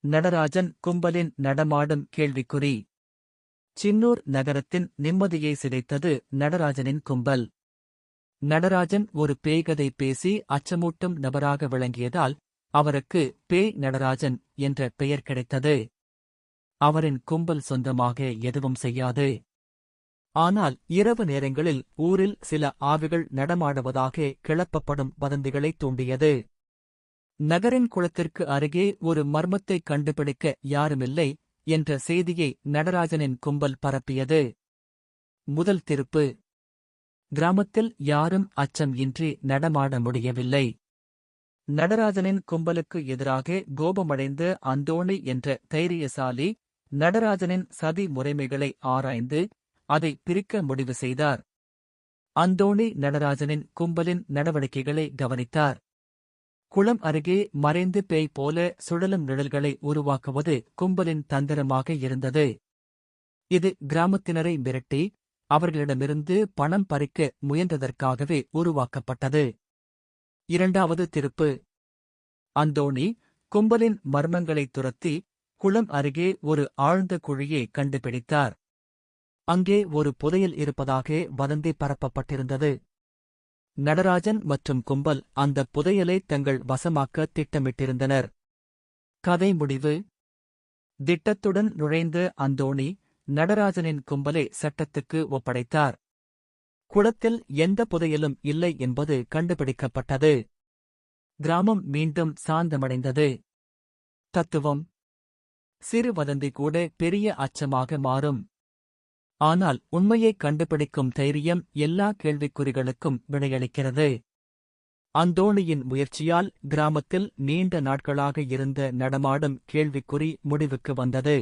நடராஜன் கும்பலின் நடமாடும் கேள்விக்குறி. சின்னூர் நகரத்தின் நிம்மதியை சிதைத்தது நடராஜனின் கும்பல். நடராஜன் ஒரு பேய்கதை பேசி அச்சமூட்டும் நபராக விளங்கியதால் அவருக்கு பேய் நடராஜன் என்ற பெயர் கிடைத்தது. அவரின் கும்பல் சொந்தமாக எதுவும் செய்யாது. ஆனால் இரவு நேரங்களில் ஊரில் சில ஆவிகள் நடமாடுவதாக கிளப்பப்படும் வதந்திகளைத் தூண்டியது. நகரின் குளத்திற்கு அருகே ஒரு மர்மத்தை கண்டுபிடிக்க யாருமில்லை என்ற செய்தியை நடராஜனின் கும்பல் பரப்பியது. முதல் திருப்பு. கிராமத்தில் யாரும் அச்சம் இன்றி நடமாட முடியவில்லை. நடராஜனின் கும்பலுக்கு எதிராக கோபமடைந்த அந்தோணி என்ற தைரியசாலி நடராஜனின் சதி முறைமைகளை ஆராய்ந்து அதை பிரிக்க முடிவு செய்தார். அந்தோணி நடராஜனின் கும்பலின் நடவடிக்கைகளை கவனித்தார். குளம் அருகே மறைந்து பேய் போல சுழலும் நிழல்களை உருவாக்குவது கும்பலின் தந்திரமாக இருந்தது. இது கிராமத்தினரை மிரட்டி அவர்களிடமிருந்து பணம் பறிக்க முயன்றதற்காகவே உருவாக்கப்பட்டது. இரண்டாவது திருப்பு. அந்தோணி கும்பலின் மர்மங்களைத் துரத்தி குளம் அருகே ஒரு ஆழ்ந்த குழியை கண்டுபிடித்தார். அங்கே ஒரு புதையல் இருப்பதாக வதந்தி பரப்பப்பட்டிருந்தது. நடராஜன் மற்றும் கும்பல் அந்த புதையலை தங்கள் வசமாக்க திட்டமிட்டிருந்தனர். கதை முடிவு. திட்டத்துடன் நுழைந்த அந்தோணி நடராஜனின் கும்பலை சட்டத்துக்கு ஒப்படைத்தார். குளத்தில் எந்த புதையலும் இல்லை என்பது கண்டுபிடிக்கப்பட்டது. கிராமம் மீண்டும் சாந்தமடைந்தது. தத்துவம். சிறு வதந்தி கூட பெரிய அச்சமாக மாறும். ஆனால் உண்மையைக் கண்டுபிடிக்கும் தைரியம் எல்லா கேள்விக்குறிகளுக்கும் விடையளிக்கிறது. அந்தோணியின் முயற்சியால் கிராமத்தில் நீண்ட நாட்களாக இருந்த நடமாடும் கேள்விக்குறி முடிவுக்கு வந்தது.